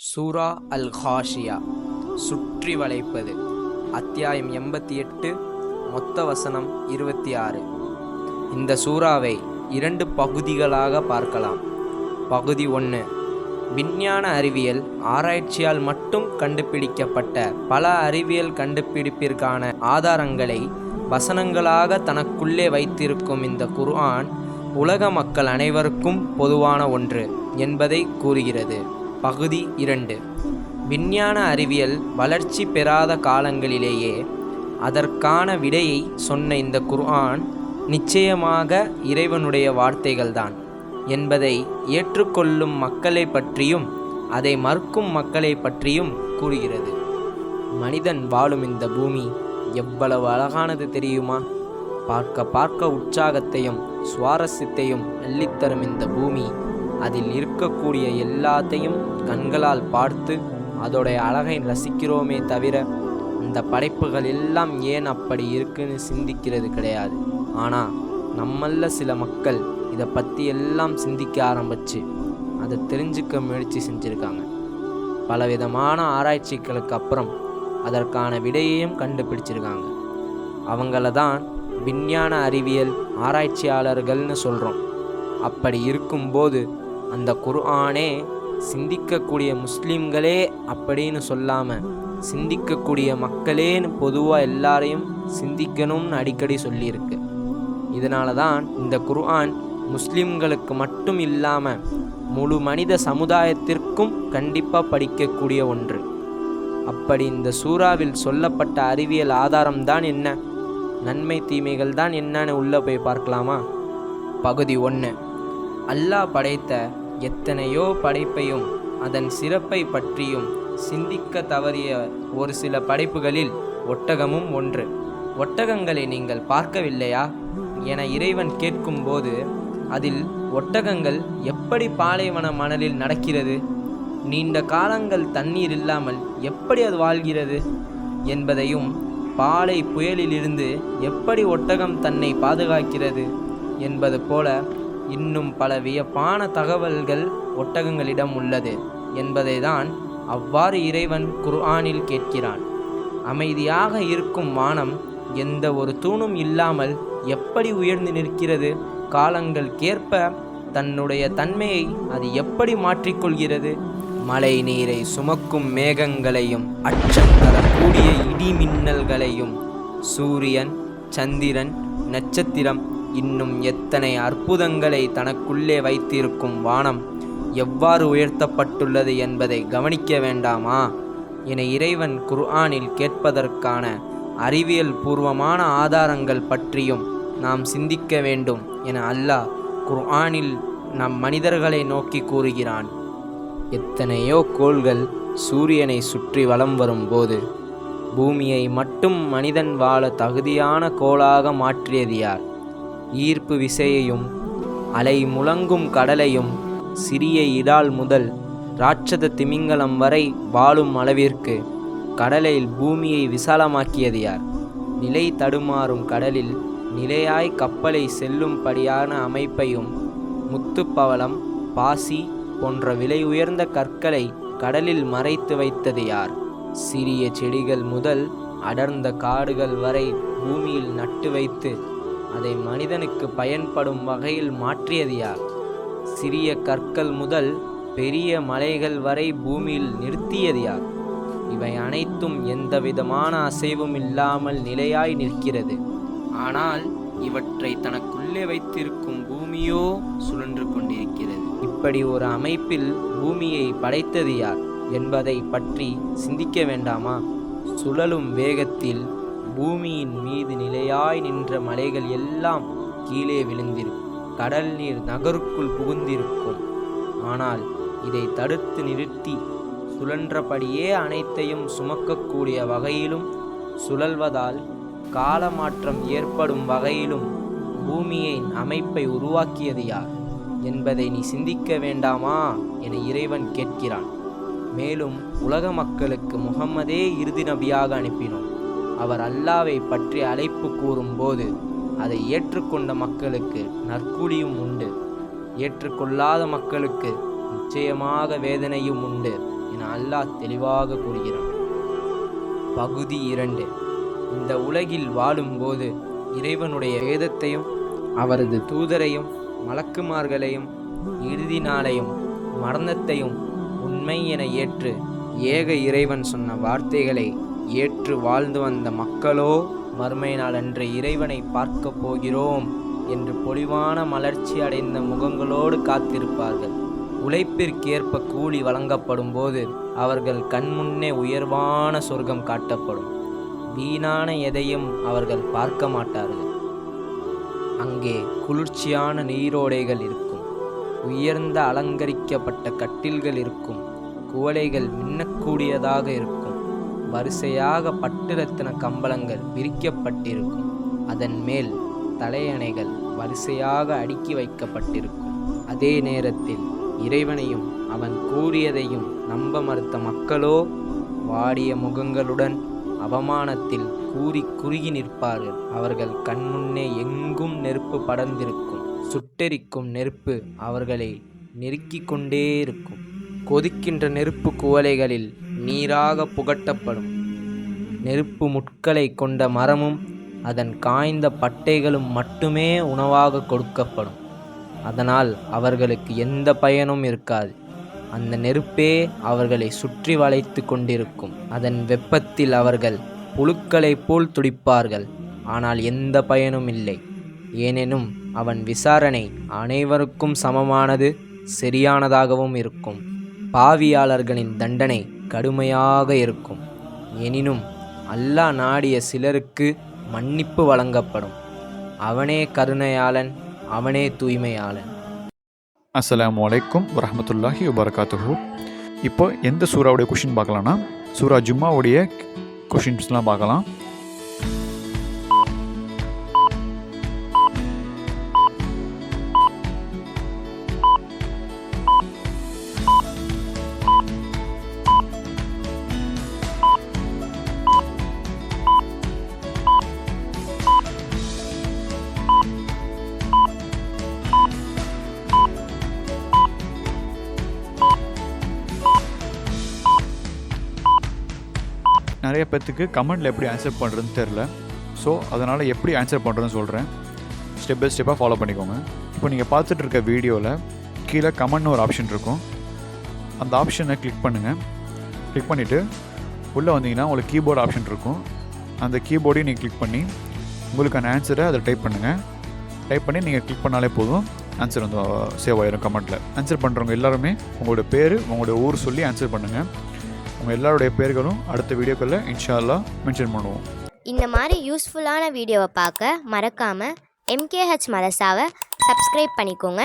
சூரா அல் ஹாஷியா சுற்றி வளைப்பது. அத்தியாயம் எண்பத்தி எட்டு மொத்த வசனம் இருபத்தி ஆறு. இந்த சூறாவை இரண்டு பகுதிகளாக பார்க்கலாம். பகுதி ஒன்று விஞ்ஞான அறிவியல் ஆராய்ச்சியால் மட்டும் கண்டுபிடிக்கப்பட்ட பல அறிவியல் கண்டுபிடிப்பிற்கான ஆதாரங்களை வசனங்களாக தனக்குள்ளே வைத்திருக்கும் இந்த குர்ஆன் உலக மக்கள் அனைவருக்கும் பொதுவான ஒன்று என்பதை கூறுகிறது. பகுதி இரண்டு. விஞ்ஞான அறிவியல் வளர்ச்சி பெறாத காலங்களிலேயே அதற்கான விடையை சொன்ன இந்த குர்ஆன் நிச்சயமாக இறைவனுடைய வார்த்தைகள்தான். என்பதை ஏற்றுக்கொள்ளும் மக்களை பற்றியும் அதை மறுக்கும் மக்களை பற்றியும் கூறுகிறது. மனிதன் வாழும் இந்த பூமி எவ்வளவு அழகானது தெரியுமா? பார்க்க பார்க்க உற்சாகத்தையும் சுவாரஸ்யத்தையும் அள்ளித்தரும் இந்த பூமி அதில் இருக்கக்கூடிய எல்லாத்தையும் கண்களால் பார்த்து அதோடைய அழகை ரசிக்கிறோமே தவிர இந்த படைப்புகள் எல்லாம் ஏன் அப்படி இருக்குன்னு சிந்திக்கிறது கிடையாது. ஆனால் நம்மள சில மக்கள் இதை பற்றி எல்லாம் சிந்திக்க ஆரம்பிச்சு அதை தெரிஞ்சுக்க முயற்சி செஞ்சுருக்காங்க. பலவிதமான ஆராய்ச்சிகளுக்கு அப்புறம் அதற்கான விடையையும் கண்டுபிடிச்சிருக்காங்க. அவங்கள தான் விஞ்ஞான அறிவியல் ஆராய்ச்சியாளர்கள்னு சொல்கிறோம் அப்படி இருக்கும்போது அந்த குர்ஆனே சிந்திக்கக்கூடிய முஸ்லீம்களே அப்படின்னு சொல்லாமல் சிந்திக்கக்கூடிய மக்களேன்னு பொதுவாக எல்லாரையும் சிந்திக்கணும்னு அடிக்கடி சொல்லியிருக்கு. இதனால தான் இந்த குர்ஆன் முஸ்லீம்களுக்கு மட்டும் இல்லாமல் முழு மனித சமுதாயத்திற்கும் கண்டிப்பாக படிக்கக்கூடிய ஒன்று. அப்படி இந்த சூறாவில் சொல்லப்பட்ட அறிவியல் ஆதாரம்தான் என்ன? நன்மை தீமைகள் தான் என்னன்னு உள்ளே போய் பார்க்கலாமா? பகுதி ஒன்று அல்லாஹ் படைத்த எத்தனையோ படைப்பையும் அதன் சிறப்பை பற்றியும் சிந்திக்க தவறிய ஒரு சில படைப்புகளில் ஒட்டகமும் ஒன்று. ஒட்டகங்களை நீங்கள் பார்க்கவில்லையா? என இறைவன் கேட்கும்போது அதில் ஒட்டகங்கள் எப்படி பாலைவன மணலில் நடக்கிறது? நீண்ட காலங்கள் தண்ணீர் இல்லாமல் எப்படி அது வாழ்கிறது? என்பதையும் பாலை புயலிலிருந்து எப்படி ஒட்டகம் தன்னை பாதுகாக்கிறது? என்பது போல இன்னும் பல வியப்பான தகவல்கள் ஒட்டகங்களிடம் உள்ளது என்பதை தான் அவ்வாறு இறைவன் குர்ஆனில் கேட்கிறான். அமைதியாக இருக்கும் வானம் எந்த ஒரு தூணும் இல்லாமல் எப்படி உயர்ந்து நிற்கிறது? காலங்களுக்கேற்ப தன்னுடைய தன்மையை அது எப்படி மாற்றிக்கொள்கிறது? மழை நீரை சுமக்கும் மேகங்களையும் அச்சம் தரக்கூடிய இடி மின்னல்களையும் சூரியன் சந்திரன் நட்சத்திரம் இன்னும் எத்தனை அற்புதங்களை தனக்குள்ளே வைத்திருக்கும் வானம் எவ்வாறு உயர்த்தப்பட்டுள்ளது என்பதை கவனிக்க வேண்டாமா? என இறைவன் குர்ஆனில் கேட்பதற்கான அறிவியல் பூர்வமான ஆதாரங்கள் பற்றியும் நாம் சிந்திக்க வேண்டும் என அல்லாஹ் குர்ஆனில் நம் மனிதர்களை நோக்கி கூறுகிறான். எத்தனையோ கோள்கள் சூரியனை சுற்றி வலம் வரும்போது பூமியை மட்டும் மனிதன் வாழ தகுதியான கோளாக மாற்றியது யார்? ஈர்ப்பு விசையையும் அலை முழங்கும் கடலையும் சிறிய இடால் முதல் ராட்சத திமிங்கலம் வரை வாழும் அளவிற்கு கடலில் பூமியை விசாலமாக்கியது யார்? நிலை தடுமாறும் கடலில் நிலையாய் கப்பலை செல்லும்படியான அமைப்பையும் முத்துப்பவளம் பாசி போன்ற விலை உயர்ந்த கற்களை கடலில் மறைத்து வைத்தது யார்? சிறிய செடிகள் முதல் அடர்ந்த காடுகள் வரை பூமியில் நட்டு வைத்து அதை மனிதனுக்கு பயன்படும் வகையில் மாற்றியது யார்? சிறிய கற்கள் முதல் பெரிய மலைகள் வரை பூமியில் நிறுத்தியது யார்? இவை அனைத்தும் எந்தவிதமான அசைவும் இல்லாமல் நிலையாய் நிற்கிறது. ஆனால் இவற்றை தனக்குள்ளே வைத்திருக்கும் பூமியோ சுழன்று கொண்டிருக்கிறது. இப்படி ஒரு அமைப்பில் பூமியை படைத்தது யார் என்பதை பற்றி சிந்திக்க வேண்டாமா? சுழலும் வேகத்தில் பூமியின் மீது நிலையாய் நின்ற மலைகள் எல்லாம் கீழே விழுந்திருக்கும். கடல் நீர் நகருக்குள் புகுந்திருக்கும். ஆனால் இதை தடுத்து நிறுத்தி சுழன்றபடியே அனைத்தையும் சுமக்கக்கூடிய வகையிலும் சுழல்வதால் காலமாற்றம் ஏற்படும் வகையிலும் பூமியின் அமைப்பை உருவாக்கியது யார்? என்பதை நீ சிந்திக்க வேண்டாமா? என இறைவன் கேட்கிறான். மேலும் உலக மக்களுக்கு முகம்மதே இறுதி நபியாக அனுப்பினோம். அவர் அல்லாவை பற்றி அழைப்பு கூறும்போது அதை ஏற்றுக்கொண்ட மக்களுக்கு நற்கூலியும் உண்டு. ஏற்றுக்கொள்ளாத மக்களுக்கு நிச்சயமாக வேதனையும் உண்டு என அல்லாஹ் தெளிவாக கூறுகிறான். பகுதி இரண்டு. இந்த உலகில் வாழும்போது இறைவனுடைய வேதத்தையும் அவரது தூதரையும் மலக்குமார்களையும் இறுதி நாளையும் மரணத்தையும் உண்மை என ஏற்று ஏக இறைவன் சொன்ன வார்த்தைகளை ஏற்று வாழ்ந்து வந்த மக்களோ மறுமை நாளன்று இறைவனை பார்க்க போகிறோம் என்று பொலிவான மலர்ச்சி அடைந்த முகங்களோடு காத்திருப்பார்கள். உழைப்பிற்கேற்ப கூலி வழங்கப்படும் போது அவர்கள் கண்முன்னே உயர்வான சொர்க்கம் காட்டப்படும். வீணான எதையும் அவர்கள் பார்க்க மாட்டார்கள். அங்கே குளிர்ச்சியான நீரோடைகள் இருக்கும். உயர்ந்த அலங்கரிக்கப்பட்ட கட்டில்கள் இருக்கும். குவளைகள் மின்னக்கூடியதாக இருக்கும். வரிசையாக பட்டு ரத்தின கம்பளங்கள் விரிக்கப்பட்டிருக்கும். அதன் மேல் தலையணைகள் வரிசையாக அடுக்கி வைக்கப்பட்டிருக்கும். அதே நேரத்தில் இறைவனையும் அவன் கூறியதையும் நம்ப மறுத்த மக்களோ வாடிய முகங்களுடன் அவமானத்தில் கூறி குறுகி நிற்பார்கள். அவர்கள் கண்முன்னே எங்கும் நெருப்பு படர்ந்திருக்கும். சுட்டெரிக்கும் நெருப்பு அவர்களை நெருக்கிக் கொண்டே இருக்கும். கொதிக்கின்ற நெருப்பு குவளைகளில் நீராக புகட்டப்படும். நெருப்பு முட்களை கொண்ட மரமும் அதன் காய்ந்த பட்டைகளும் மட்டுமே உணவாக கொடுக்கப்படும். அதனால் அவர்களுக்கு எந்த பயனும் இருக்காது. அந்த நெருப்பே அவர்களை சுற்றி வளைத்து கொண்டிருக்கும். அதன் வெப்பத்தில் அவர்கள் புழுக்களைப் போல் துடிப்பார்கள். ஆனால் எந்த பயனும் இல்லை. ஏனெனும் அவன் விசாரணை அனைவருக்கும் சமமானது சரியானதாகவும் இருக்கும். பாவியாளர்களின் தண்டனை கடுமையாக இருக்கும். எனினும் அல்லாஹ் நாடிய சிலருக்கு மன்னிப்பு வழங்கப்படும். அவனே கருணையாளன் அவனே தூய்மையாளன். அஸ்ஸலாமு வலைக்கும் வரமத்துல்லாஹி வபரகாத்துஹு. இப்போ எந்த சூறாவுடைய கொஷின் பார்க்கலாம்னா சூரா ஜும்மாவுடைய கொஷின்ஸ்லாம் பார்க்கலாம். நிறைய பேர்த்துக்கு கமெண்டில் எப்படி ஆன்சர் பண்ணுறதுன்னு தெரில ஸோ அதனால் எப்படி ஆன்சர் பண்ணுறதுன்னு சொல்கிறேன் ஸ்டெப் பை ஸ்டெப்பாக ஃபாலோ பண்ணிக்கோங்க. இப்போ நீங்கள் பார்த்துட்டு இருக்க வீடியோவில் கீழே கமெண்ட்னு ஒரு ஆப்ஷன் இருக்கும். அந்த ஆப்ஷனை கிளிக் பண்ணுங்கள் கிளிக் பண்ணிவிட்டு உள்ளே வந்தீங்கன்னா உங்களுக்கு கீபோர்டு ஆப்ஷன் இருக்கும். அந்த கீபோர்டையும் நீங்கள் கிளிக் பண்ணி உங்களுக்கான ஆன்சரை அதை டைப் பண்ணுங்கள் டைப் பண்ணி நீங்கள் கிளிக் பண்ணாலே போதும். ஆன்சர் வந்து uh, சேவ் ஆயிரும் கமெண்ட்டில் ஆன்சர் பண்ணுறவங்க எல்லாருமே உங்களோட பேர் உங்களோட ஊர் சொல்லி ஆன்சர் பண்ணுங்கள் உங்கள் எல்லாருடைய பேர்களும் அடுத்த வீடியோக்களில் இன்ஷால்லா மென்ஷன் பண்ணுவோம். இந்த மாதிரி யூஸ்ஃபுல்லான வீடியோவை பார்க்க மறக்காமல் எம்கேஹெச் மதசாவை சப்ஸ்கிரைப் பண்ணிக்கோங்க.